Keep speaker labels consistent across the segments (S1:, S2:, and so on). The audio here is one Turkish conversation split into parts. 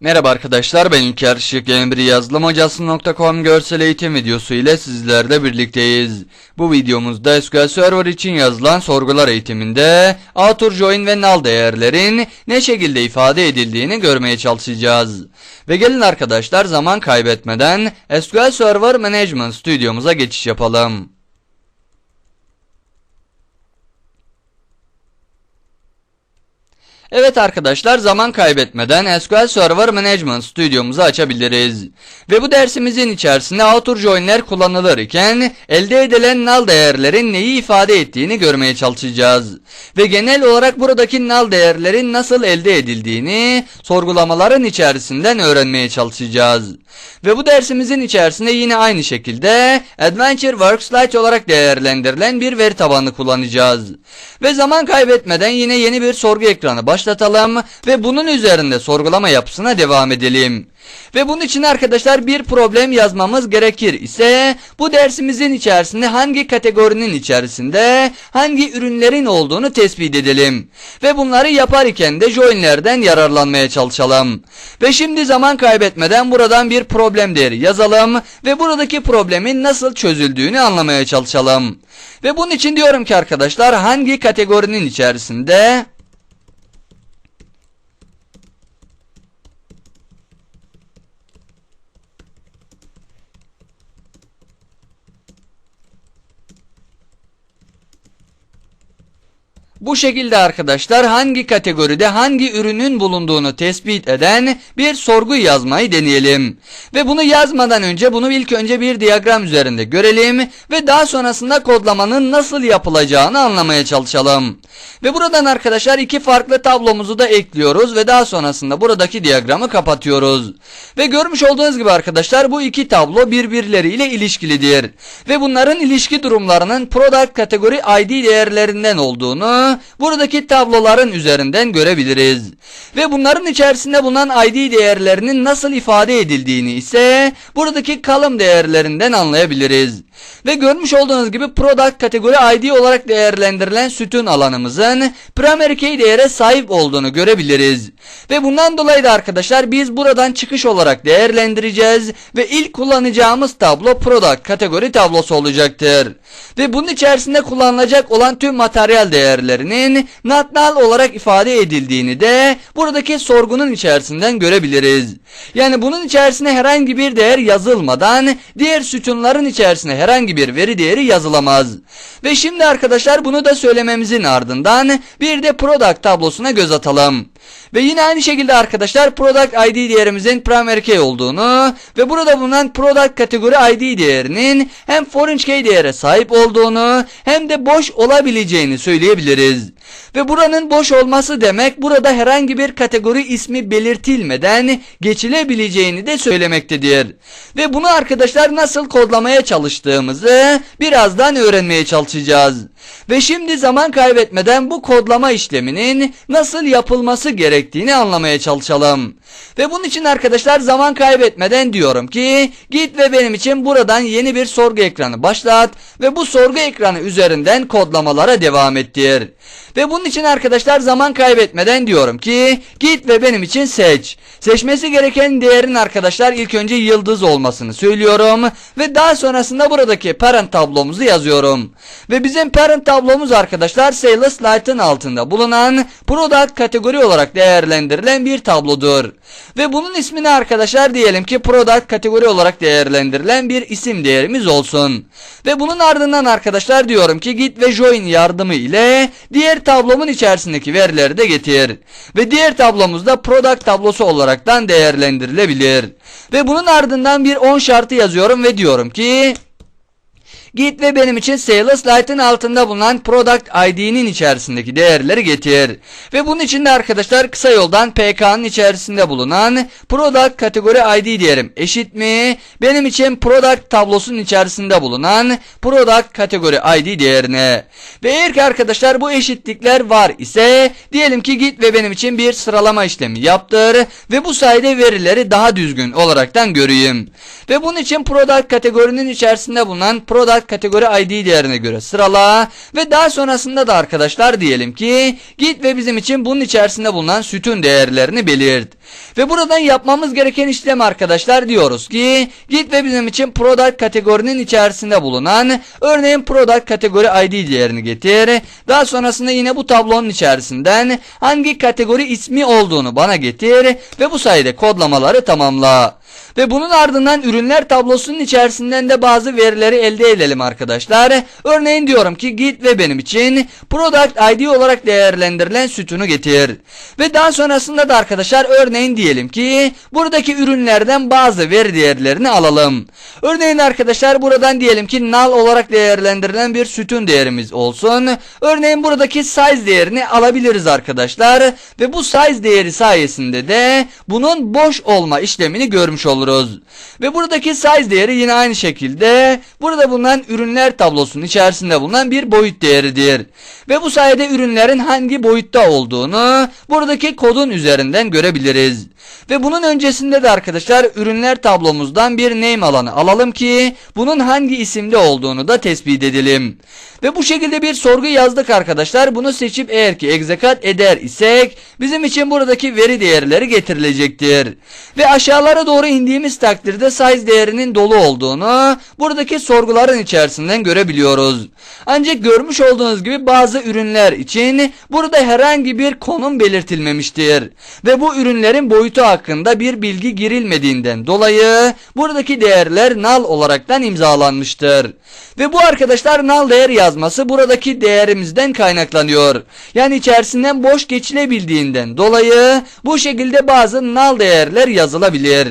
S1: Merhaba arkadaşlar ben İlker Işık Emri yazılım hocası.com görsel eğitim videosu ile sizlerle birlikteyiz. Bu videomuzda SQL Server için yazılan sorgular eğitiminde outer join ve null değerlerin ne şekilde ifade edildiğini görmeye çalışacağız. Ve gelin arkadaşlar zaman kaybetmeden SQL Server Management stüdyomuza geçiş yapalım. Evet arkadaşlar zaman kaybetmeden SQL Server Management stüdyomuzu açabiliriz. Ve bu dersimizin içerisinde outer join'ler kullanılır iken elde edilen null değerlerin neyi ifade ettiğini görmeye çalışacağız. Ve genel olarak buradaki null değerlerin nasıl elde edildiğini sorgulamaların içerisinden öğrenmeye çalışacağız. Ve bu dersimizin içerisinde yine aynı şekilde Adventure Works Lite olarak değerlendirilen bir veri tabanı kullanacağız. Ve zaman kaybetmeden yine yeni bir sorgu ekranı başlatalım ve bunun üzerinde sorgulama yapısına devam edelim. Ve bunun için arkadaşlar bir problem yazmamız gerekir ise bu dersimizin içerisinde hangi kategorinin içerisinde hangi ürünlerin olduğunu tespit edelim. Ve bunları yapar iken de joinlerden yararlanmaya çalışalım. Ve şimdi zaman kaybetmeden buradan bir problem değeri yazalım ve buradaki problemin nasıl çözüldüğünü anlamaya çalışalım. Ve bunun için diyorum ki arkadaşlar hangi kategorinin içerisinde Bu şekilde arkadaşlar hangi kategoride hangi ürünün bulunduğunu tespit eden bir sorgu yazmayı deneyelim. Ve bunu yazmadan önce bunu ilk önce bir diyagram üzerinde görelim ve daha sonrasında kodlamanın nasıl yapılacağını anlamaya çalışalım. Ve buradan arkadaşlar iki farklı tablomuzu da ekliyoruz ve daha sonrasında buradaki diyagramı kapatıyoruz. Ve görmüş olduğunuz gibi arkadaşlar bu iki tablo birbirleriyle ilişkilidir. Ve bunların ilişki durumlarının product kategori ID değerlerinden olduğunu buradaki tabloların üzerinden görebiliriz. Ve bunların içerisinde bulunan ID değerlerinin nasıl ifade edildiğini ise buradaki column değerlerinden anlayabiliriz. Ve görmüş olduğunuz gibi product kategori ID olarak değerlendirilen sütun alanımızın primary key değere sahip olduğunu görebiliriz. Ve bundan dolayı da arkadaşlar biz buradan çıkış olarak değerlendireceğiz ve ilk kullanacağımız tablo product kategori tablosu olacaktır. Ve bunun içerisinde kullanılacak olan tüm materyal değerlerinin not null olarak ifade edildiğini de buradaki sorgunun içerisinden görebiliriz. Yani bunun içerisine herhangi bir değer yazılmadan diğer sütunların içerisine herhangi bir veri değeri yazılamaz. Ve şimdi arkadaşlar bunu da söylememizin ardından bir de product tablosuna göz atalım. Ve yine aynı şekilde arkadaşlar product ID değerimizin primary key olduğunu ve burada bulunan product kategori ID değerinin hem foreign key değere sahip olduğunu hem de boş olabileceğini söyleyebiliriz. Ve buranın boş olması demek burada herhangi bir kategori ismi belirtilmeden geçilebileceğini de söylemektedir. Ve bunu arkadaşlar nasıl kodlamaya çalıştığımızı birazdan öğrenmeye çalışacağız. Ve şimdi zaman kaybetmeden bu kodlama işleminin nasıl yapılması gerektiğini anlamaya çalışalım. Ve bunun için arkadaşlar zaman kaybetmeden diyorum ki git ve benim için buradan yeni bir sorgu ekranı başlat ve bu sorgu ekranı üzerinden kodlamalara devam ettir. Ve bunun için arkadaşlar zaman kaybetmeden diyorum ki git ve benim için seç. Seçmesi gereken değerin arkadaşlar ilk önce yıldız olmasını söylüyorum ve daha sonrasında buradaki parent tablomuzu yazıyorum. Ve bizim parent tablomuz arkadaşlar Sales Lite'ın altında bulunan product kategori olarak değerlendirilen bir tablodur. Ve bunun ismini arkadaşlar diyelim ki product kategori olarak değerlendirilen bir isim değerimiz olsun. Ve bunun ardından arkadaşlar diyorum ki git ve join yardımı ile diğer tablomun içerisindeki verileri de getir. Ve diğer tablomuzda product tablosu olaraktan değerlendirilebilir. Ve bunun ardından bir 10 şartı yazıyorum ve diyorum ki Git ve benim için Sales Lite'ın altında bulunan Product ID'nin içerisindeki değerleri getir. Ve bunun için de arkadaşlar kısa yoldan PK'nın içerisinde bulunan Product kategori ID diyelim eşit mi? Benim için Product tablosunun içerisinde bulunan Product kategori ID değerine. Ve eğer ki arkadaşlar bu eşitlikler var ise diyelim ki git ve benim için bir sıralama işlemi yaptır ve bu sayede verileri daha düzgün olaraktan göreyim. Ve bunun için Product kategorinin içerisinde bulunan product kategori ID değerine göre sırala ve daha sonrasında da arkadaşlar diyelim ki git ve bizim için bunun içerisinde bulunan sütun değerlerini belirt. Ve buradan yapmamız gereken işlem arkadaşlar diyoruz ki git ve bizim için product kategorinin içerisinde bulunan örneğin product kategori ID değerini getir. Daha sonrasında yine bu tablonun içerisinden hangi kategori ismi olduğunu bana getir ve bu sayede kodlamaları tamamla. Ve bunun ardından ürünler tablosunun içerisinden de bazı verileri elde edelim arkadaşlar. Örneğin diyorum ki git ve benim için product ID olarak değerlendirilen sütunu getir. Ve daha sonrasında da arkadaşlar örneğin diyelim ki buradaki ürünlerden bazı veri değerlerini alalım. Örneğin arkadaşlar buradan diyelim ki null olarak değerlendirilen bir sütun değerimiz olsun. Örneğin buradaki size değerini alabiliriz arkadaşlar. Ve bu size değeri sayesinde de bunun boş olma işlemini görmüş oluruz. Ve buradaki size değeri yine aynı şekilde burada bulunan ürünler tablosunun içerisinde bulunan bir boyut değeridir. Ve bu sayede ürünlerin hangi boyutta olduğunu buradaki kodun üzerinden görebiliriz. Ve bunun öncesinde de arkadaşlar ürünler tablomuzdan bir name alanı alalım ki bunun hangi isimde olduğunu da tespit edelim. Ve bu şekilde bir sorgu yazdık arkadaşlar. Bunu seçip eğer ki execute eder isek bizim için buradaki veri değerleri getirilecektir. Ve aşağılara doğru indiğimiz takdirde size değerinin dolu olduğunu buradaki sorguların içerisinden görebiliyoruz. Ancak görmüş olduğunuz gibi bazı ürünler için burada herhangi bir konum belirtilmemiştir. Ve bu ürünlerin boyutu hakkında bir bilgi girilmediğinden dolayı buradaki değerler null olaraktan imzalanmıştır. Ve bu arkadaşlar null değer yazması buradaki değerimizden kaynaklanıyor. Yani içerisinden boş geçilebildiğinden dolayı bu şekilde bazı null değerler yazılabilir.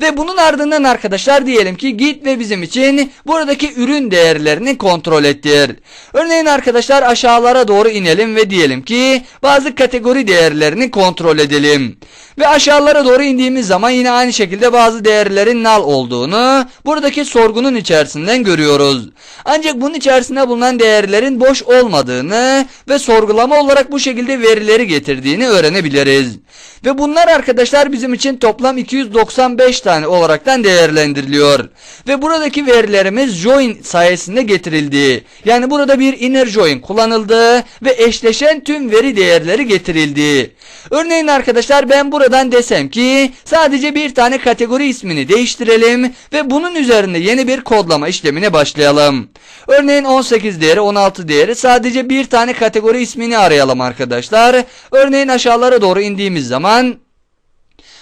S1: Ve bunun ardından arkadaşlar diyelim ki git ve bizim için buradaki ürün değerlerini kontrol ettir. Örneğin arkadaşlar aşağılara doğru inelim ve diyelim ki bazı kategori değerlerini kontrol edelim. Ve aşağılara doğru indiğimiz zaman yine aynı şekilde bazı değerlerin null olduğunu buradaki sorgunun içerisinden görüyoruz. Ancak bunun içerisinde bulunan değerlerin boş olmadığını ve sorgulama olarak bu şekilde verileri getirdiğini öğrenebiliriz. Ve bunlar arkadaşlar bizim için toplam 295 tane olaraktan değerlendiriliyor. Ve buradaki verilerimiz join sayesinde getirildi. Yani burada bir inner join kullanıldı ve eşleşen tüm veri değerleri getirildi. Örneğin arkadaşlar ben buradan desem ki sadece bir tane kategori ismini değiştirelim ve bunun üzerinde yeni bir kodlama işlemine başlayalım. Örneğin 18 değeri 16 değeri sadece bir tane kategori ismini arayalım arkadaşlar. Örneğin aşağılara doğru indiğimiz zaman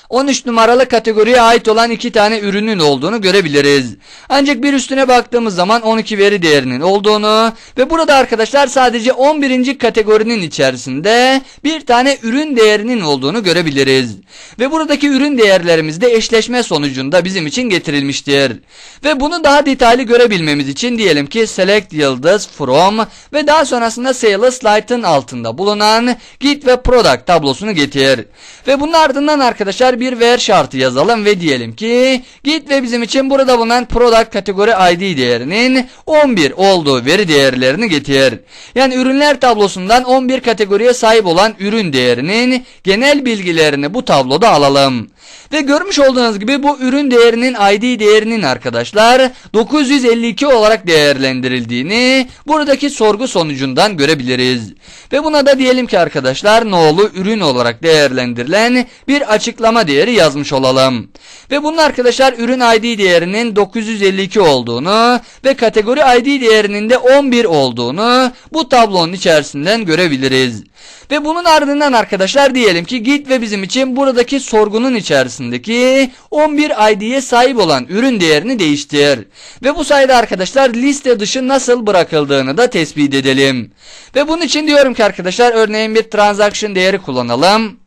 S1: 13 numaralı kategoriye ait olan iki tane ürünün olduğunu görebiliriz. Ancak bir üstüne baktığımız zaman 12 veri değerinin olduğunu ve burada arkadaşlar sadece 11. kategorinin içerisinde bir tane ürün değerinin olduğunu görebiliriz. Ve buradaki ürün değerlerimiz de eşleşme sonucunda bizim için getirilmiştir. Ve bunu daha detaylı görebilmemiz için diyelim ki select yıldız from ve daha sonrasında sales light'ın altında bulunan git ve product tablosunu getir. Ve bunun ardından arkadaşlar bir ver şartı yazalım ve diyelim ki git ve bizim için burada bulunan product kategori ID değerinin 11 olduğu veri değerlerini getir. Yani ürünler tablosundan 11 kategoriye sahip olan ürün değerinin genel bilgilerini bu tabloda alalım. Ve görmüş olduğunuz gibi bu ürün değerinin ID değerinin arkadaşlar 952 olarak değerlendirildiğini buradaki sorgu sonucundan görebiliriz. Ve buna da diyelim ki arkadaşlar nolu ürün olarak değerlendirilen bir açıklama değeri yazmış olalım. Ve bunun arkadaşlar ürün ID değerinin 952 olduğunu ve kategori ID değerinin de 11 olduğunu bu tablonun içerisinden görebiliriz. Ve bunun ardından arkadaşlar diyelim ki git ve bizim için buradaki sorgunun içerisindeki 11 ID'ye sahip olan ürün değerini değiştir. Ve bu sayede arkadaşlar liste dışı nasıl bırakıldığını da tespit edelim. Ve bunun için diyorum ki arkadaşlar örneğin bir transaction değeri kullanalım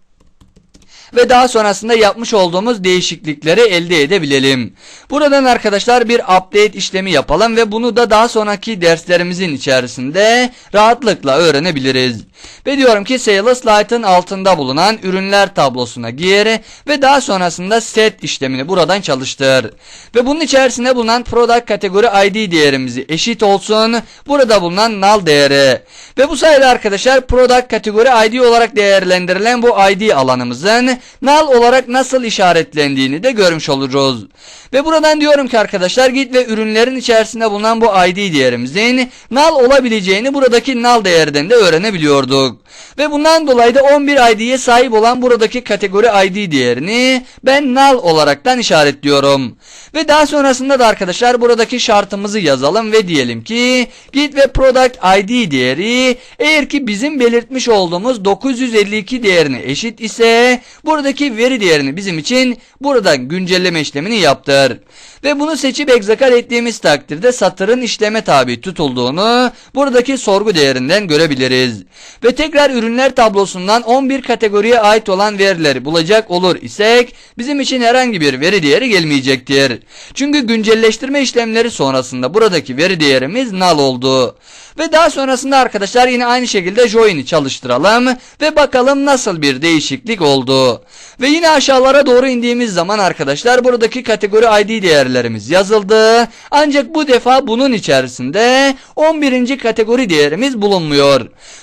S1: ve daha sonrasında yapmış olduğumuz değişiklikleri elde edebilelim. Buradan arkadaşlar bir update işlemi yapalım ve bunu da daha sonraki derslerimizin içerisinde rahatlıkla öğrenebiliriz. Ve diyorum ki Sales Light'ın altında bulunan ürünler tablosuna gir ve daha sonrasında set işlemini buradan çalıştır. Ve bunun içerisinde bulunan product kategori ID değerimizi eşit olsun. Burada bulunan null değeri. Ve bu sayede arkadaşlar product kategori ID olarak değerlendirilen bu ID alanımızın null olarak nasıl işaretlendiğini de görmüş oluruz. Ve buradan diyorum ki arkadaşlar git ve ürünlerin içerisinde bulunan bu ID değerimizin null olabileceğini buradaki null değerden de öğrenebiliyorduk. Ve bundan dolayı da 11 ID'ye sahip olan buradaki kategori ID değerini ben null olaraktan işaretliyorum. Ve daha sonrasında da arkadaşlar buradaki şartımızı yazalım ve diyelim ki git ve product ID değeri eğer ki bizim belirtmiş olduğumuz 952 değerine eşit ise buradaki veri değerini bizim için buradan güncelleme işlemini yaptır. Ve bunu seçip execute ettiğimiz takdirde satırın işleme tabi tutulduğunu buradaki sorgu değerinden görebiliriz. Ve tekrar ürünler tablosundan 11 kategoriye ait olan verileri bulacak olur isek bizim için herhangi bir veri değeri gelmeyecektir. Çünkü güncelleştirme işlemleri sonrasında buradaki veri değerimiz null oldu. Ve daha sonrasında arkadaşlar yine aynı şekilde join'i çalıştıralım ve bakalım nasıl bir değişiklik oldu. Ve yine aşağılara doğru indiğimiz zaman arkadaşlar buradaki kategori ID değerlerimiz yazıldı. Ancak bu defa bunun içerisinde 11. kategori değerimiz bulunmuyor.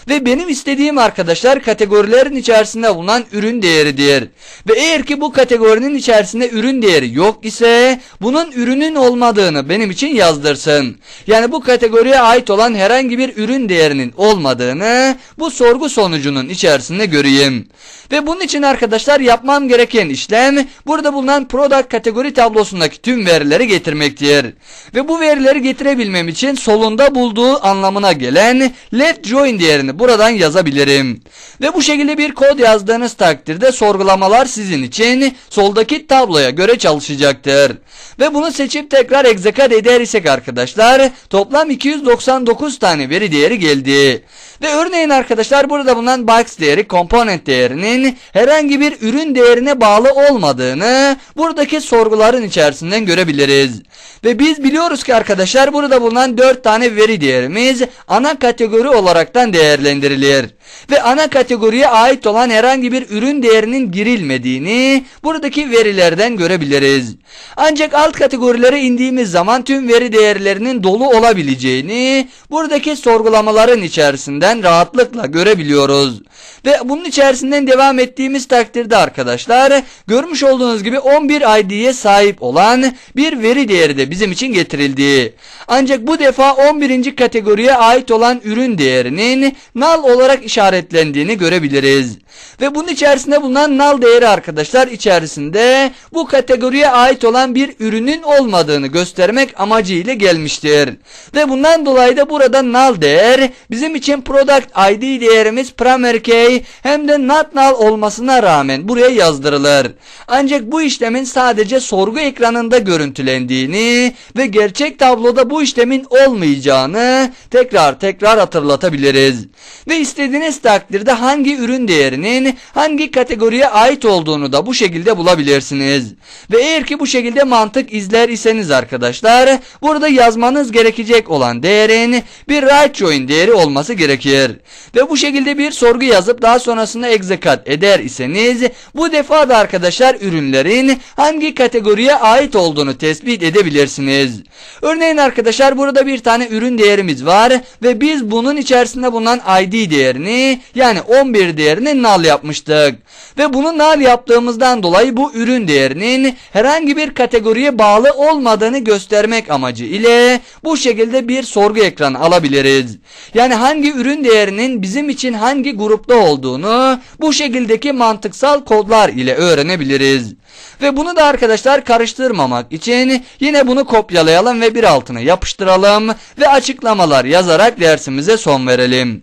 S1: Ve benim istediğim arkadaşlar kategorilerin içerisinde bulunan ürün değeridir. Ve eğer ki bu kategorinin içerisinde ürün değeri yok ise bunun ürünün olmadığını benim için yazdırsın. Yani bu kategoriye ait olan herhangi bir ürün değerinin olmadığını bu sorgu sonucunun içerisinde göreyim. Ve bunun için arkadaşlar yapmam gereken işlem burada bulunan product kategori tablosundaki tüm verileri getirmektir. Ve bu verileri getirebilmem için solunda bulduğu anlamına gelen let join değerini buradan yazabilirim. Ve bu şekilde bir kod yazdığınız takdirde sorgulamalar sizin için soldaki tabloya göre çalışacaktır. Ve bunu seçip tekrar execute eder isek arkadaşlar toplam 299 tane veri değeri geldi. Ve örneğin arkadaşlar burada bulunan box değeri component değerinin herhangi bir ürün değerine bağlı olmadığını buradaki sorguların içerisinden görebiliriz. Ve biz biliyoruz ki arkadaşlar burada bulunan 4 tane veri değerimiz ana kategori olaraktan değerlendirilir. Ve ana kategoriye ait olan herhangi bir ürün değerinin girilmediğini buradaki verilerden görebiliriz. Ancak alt kategorilere indiğimiz zaman tüm veri değerlerinin dolu olabileceğini buradaki sorgulamaların içerisinden rahatlıkla görebiliyoruz. Ve bunun içerisinden devam ettiğimiz takdirde arkadaşlar görmüş olduğunuz gibi 11 ID'ye sahip olan bir veri değeri de bizim için getirildi. Ancak bu defa 11. kategoriye ait olan ürün değerinin null olarak işaretlendiğini görebiliriz. Ve bunun içerisinde bulunan null değeri arkadaşlar içerisinde bu kategoriye ait olan bir ürünün olmadığını göstermek amacıyla gelmiştir. Ve bundan dolayı da burada null değer bizim için product ID değerimiz primary key hem de not null olmasına rağmen buraya yazdırılır. Ancak bu işlemin sadece sorgu ekranında görüntülendiğini ve gerçek tabloda bu işlemin olmayacağını tekrar tekrar hatırlatabiliriz. Ve istediğiniz takdirde hangi ürün değerinin hangi kategoriye ait olduğunu da bu şekilde bulabilirsiniz. Ve eğer ki bu şekilde mantık izler iseniz arkadaşlar burada yazmanız gerekecek olan değerin bir right join değeri olması gerekir. Ve bu şekilde bir sorgu yazıp daha sonrasında execute eder iseniz bu defa da arkadaşlar ürünlerin hangi kategoriye ait olduğunu tespit edebilirsiniz. Örneğin arkadaşlar burada bir tane ürün değerimiz var ve biz bunun içerisinde bulunan ID değerini yani 11 değerini null yapmıştık. Ve bunu null yaptığımızdan dolayı bu ürün değerinin herhangi bir kategoriye bağlı olmadığını göstermek amacı ile bu şekilde bir sorgu ekranı alabiliriz. Yani hangi ürün değerinin bizim için hangi grupta olduğunu bu şekildeki mantıksal kodlar ile öğrenebiliriz. Ve bunu da arkadaşlar karıştırmamak için yine bunu kopyalayalım ve bir altına yapıştıralım ve açıklamalar yazarak dersimize son verelim.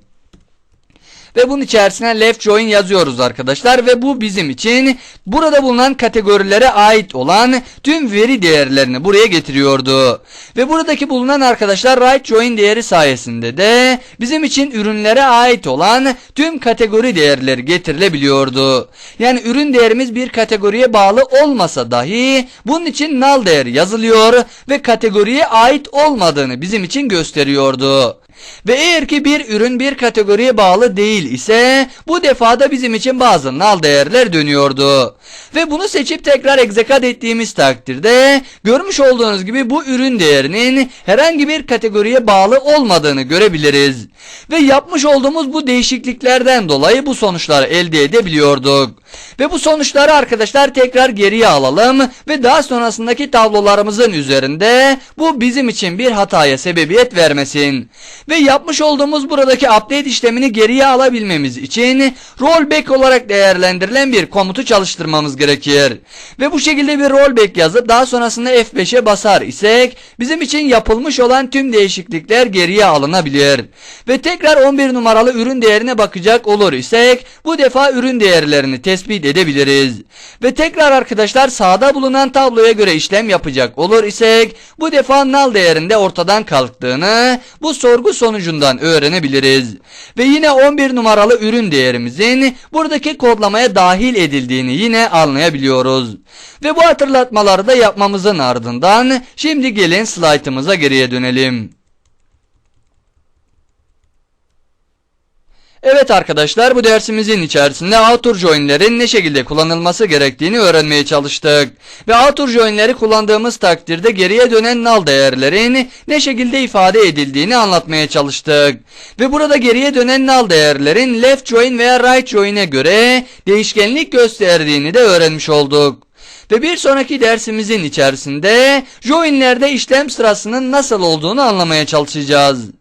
S1: Ve bunun içerisine left join yazıyoruz arkadaşlar ve bu bizim için burada bulunan kategorilere ait olan tüm veri değerlerini buraya getiriyordu. Ve buradaki bulunan arkadaşlar right join değeri sayesinde de bizim için ürünlere ait olan tüm kategori değerleri getirilebiliyordu. Yani ürün değerimiz bir kategoriye bağlı olmasa dahi bunun için null değer yazılıyor ve kategoriye ait olmadığını bizim için gösteriyordu. Ve eğer ki bir ürün bir kategoriye bağlı değil ise bu defada bizim için bazı null değerler dönüyordu. Ve bunu seçip tekrar execute ettiğimiz takdirde görmüş olduğunuz gibi bu ürün değerinin herhangi bir kategoriye bağlı olmadığını görebiliriz. Ve yapmış olduğumuz bu değişikliklerden dolayı bu sonuçları elde edebiliyorduk. Ve bu sonuçları arkadaşlar tekrar geriye alalım ve daha sonrasındaki tablolarımızın üzerinde bu bizim için bir hataya sebebiyet vermesin. Ve yapmış olduğumuz buradaki update işlemini geriye alabilmemiz için rollback olarak değerlendirilen bir komutu çalıştırmamız gerekir. Ve bu şekilde bir rollback yazıp daha sonrasında F5'e basar isek bizim için yapılmış olan tüm değişiklikler geriye alınabilir. Ve tekrar 11 numaralı ürün değerine bakacak olur isek bu defa ürün değerlerini tespit edebiliriz. Ve tekrar arkadaşlar sağda bulunan tabloya göre işlem yapacak olur isek bu defa null değerinde ortadan kalktığını bu sorgu sonucundan öğrenebiliriz. Ve yine 11 numaralı ürün değerimizin buradaki kodlamaya dahil edildiğini yine anlayabiliyoruz. Ve bu hatırlatmaları da yapmamızın ardından şimdi gelin slaytımıza geriye dönelim. Evet arkadaşlar bu dersimizin içerisinde outer join'lerin ne şekilde kullanılması gerektiğini öğrenmeye çalıştık. Ve outer join'leri kullandığımız takdirde geriye dönen null değerlerin ne şekilde ifade edildiğini anlatmaya çalıştık. Ve burada geriye dönen null değerlerin left join veya right join'e göre değişkenlik gösterdiğini de öğrenmiş olduk. Ve bir sonraki dersimizin içerisinde join'lerde işlem sırasının nasıl olduğunu anlamaya çalışacağız.